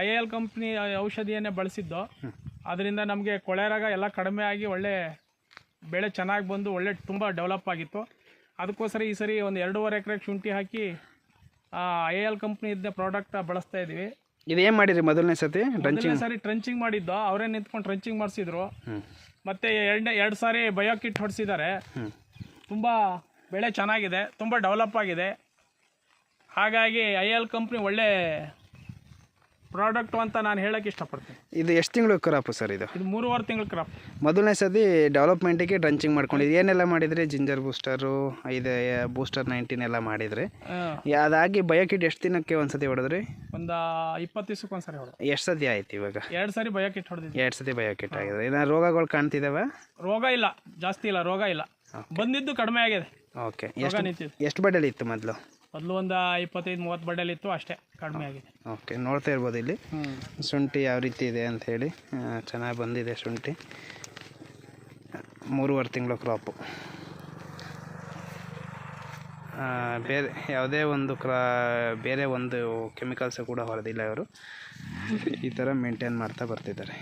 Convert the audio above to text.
I L company ಔಷಧಿಯನ್ನೇ ಬಳಸಿದ್ದು. ಅದರಿಂದ ನಮಗೆ ಕೊಳೆರಾಗ ಎಲ್ಲ ಕಡಿಮೆ ಆಗಿ ಒಳ್ಳೆ ಬೆಳೆ ಚೆನ್ನಾಗಿ ಬಂದು ಒಳ್ಳೆ ತುಂಬ ಡೆವಲಪ್ ಆಗಿತ್ತು. ಅದಕ್ಕೋಸ್ಕರ ಈ ಸರಿ ಒಂದು ಎರಡೂವರೆ ಎಕರೆಗೆ ಶುಂಠಿ ಹಾಕಿ ಐ ಎಲ್ ಕಂಪ್ನಿದ ಪ್ರಾಡಕ್ಟ್ ಬಳಸ್ತಾ ಇದ್ದೀವಿ ಇದು ಏನು ಮಾಡಿರಿ ಮೊದಲನೇ ಸತಿ ಟ್ರಂಚಿಂಗ್ ಸಾರಿ ಟ್ರಂಚಿಂಗ್ ಮಾಡಿದ್ದು. ಅವರೇ ನಿಂತ್ಕೊಂಡು ಟ್ರಂಚಿಂಗ್ ಮಾಡಿಸಿದ್ರು. ಮತ್ತು ಎರಡು ಎರಡು ಸಾರಿ ಬಯೋ ಕಿಟ್ ಹೊಡೆಸಿದ್ದಾರೆ ತುಂಬ ಬೆಳೆ ಚೆನ್ನಾಗಿದೆ ತುಂಬ ಡೆವಲಪ್ ಆಗಿದೆ. ಹಾಗಾಗಿ ಐ ಎಲ್ ಕಂಪ್ನಿ ಒಳ್ಳೆ ಪ್ರಾಡಕ್ಟು ಅಂತ ನಾನು ಹೇಳಕ್ಕೆ ಇಷ್ಟಪಡ್ತೀನಿ. ಇದು ಎಷ್ಟು ತಿಂಗಳು ಕ್ರಾಪ್ ಸರ್ ಇದು? ಇದು ಮೂರುವರೆ ತಿಂಗಳು ಕ್ರಾಪ್ ಮೊದಲನೇ ಸತಿ ಡೆವಲಪ್ಮೆಂಟಿಗೆ ಡ್ರಂಚಿಂಗ್ ಮಾಡ್ಕೊಂಡಿದ್ದು ಏನೆಲ್ಲ ಮಾಡಿದ್ರಿ? ಜಿಂಜರ್ ಬೂಸ್ಟರು ಇದು ಬೂಸ್ಟರ್ ನೈನ್ಟೀನ್ ಎಲ್ಲ ಮಾಡಿದ್ರಿ. ಅದಾಗಿ ಬಯೋಕಿಟ್ ಎಷ್ಟು ದಿನಕ್ಕೆ ಒಂದ್ಸತಿ ಹೊಡೆದ್ರಿ? ಒಂದು ಇಪ್ಪತ್ತು ದಿವಸಕ್ಕೆ ಒಂದ್ಸರಿ ಹೊಡೆದು. ಎಷ್ಟು ಸತಿ ಆಯ್ತು ಇವಾಗ? ಎರಡು ಸಾರಿ ಬಯೋಕಿಟ್ ಹೊಡೆದಿದ್ದೆ. ಎರಡು ಸತಿ ಬಯೋಕಿಟ್ ಆಗಿದೆ. ಇನ್ನು ರೋಗಗಳು ಕಾಣ್ತಿದ್ದಾವೆ ರೋಗ ಇಲ್ಲ ಜಾಸ್ತಿ ಇಲ್ಲ ರೋಗ ಇಲ್ಲ. ಬಂದಿದ್ದು ಕಡಿಮೆ ಆಗಿದೆ. ಓಕೆ ಎಷ್ಟು ಎಷ್ಟು ಬಡ್ಡಲ್ಲಿ ಇತ್ತು ಮೊದಲು? ಮೊದಲು ಒಂದು ಇಪ್ಪತ್ತೈದು ಮೂವತ್ತು ಬಡ್ಡೆಲಿ ಇತ್ತು ಅಷ್ಟೇ ಕಡಿಮೆ ಆಗಿದೆ. ಓಕೆ ನೋಡ್ತಾ ಇರ್ಬೋದು ಇಲ್ಲಿ. ಶುಂಠಿ ಯಾವ ರೀತಿ ಇದೆ ಅಂತ ಹೇಳಿ ಚೆನ್ನಾಗಿ ಬಂದಿದೆ ಶುಂಠಿ. ಮೂರುವರೆ ತಿಂಗಳು ಕ್ರಾಪು. ಬೇರೆ ಯಾವುದೇ ಒಂದು ಕ್ರಾ ಬೇರೆ ಒಂದು ಕೆಮಿಕಲ್ಸ್ ಕೂಡ ಹೊರದಿಲ್ಲ ಇವರು. ಈ ಥರ ಮೇಂಟೈನ್ ಮಾಡ್ತಾ ಬರ್ತಿದ್ದಾರೆ.